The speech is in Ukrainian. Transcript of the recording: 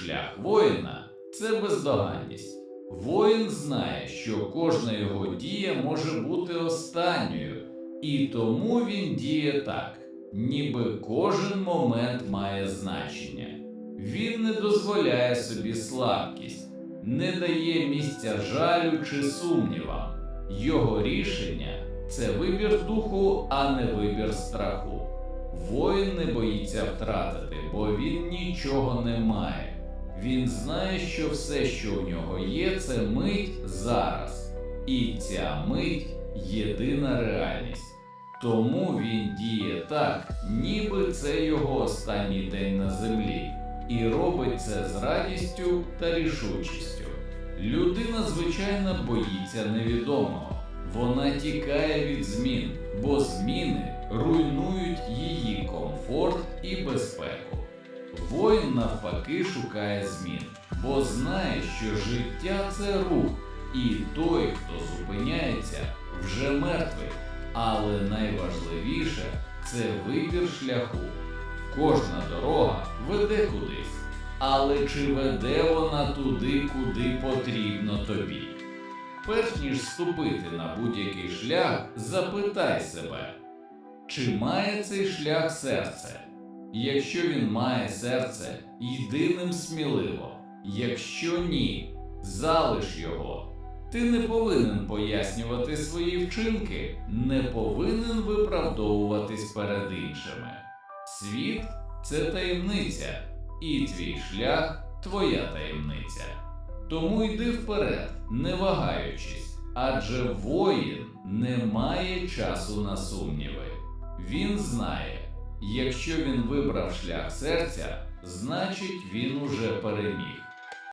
Шлях воїна це бездоганність. Воїн знає, що кожна його дія може бути останньою, і тому він діє так, ніби кожен момент має значення. Він не дозволяє собі слабкість, не дає місця жалю чи сумнівам. Його рішення це вибір духу, а не вибір страху. Воїн не боїться втратити, бо він нічого не має. Він знає, що все, що у нього є, це мить зараз. І ця мить єдина реальність. Тому він діє так, ніби це його останній день на землі, і робить це з радістю та рішучістю. Людина, звичайно, боїться невідомого. Вона тікає від змін, бо зміни руйнують її комфорт і безпеку. Воїн навпаки шукає змін, бо знає, що життя це рух, і той, хто зупиняється, вже мертвий. Але найважливіше це вибір шляху. Кожна дорога веде кудись, але чи веде вона туди, куди потрібно тобі? Перш ніж ступити на будь-який шлях, запитай себе, чи має цей шлях серце? Якщо він має серце, йди ним сміливо. Якщо ні, залиш його. Ти не повинен пояснювати свої вчинки, не повинен виправдовуватись перед іншими. Світ це таємниця, і твій шлях твоя таємниця. Тому йди вперед, не вагаючись, адже воїн не має часу на сумніви. Він знає, якщо він вибрав шлях серця, значить він уже переміг.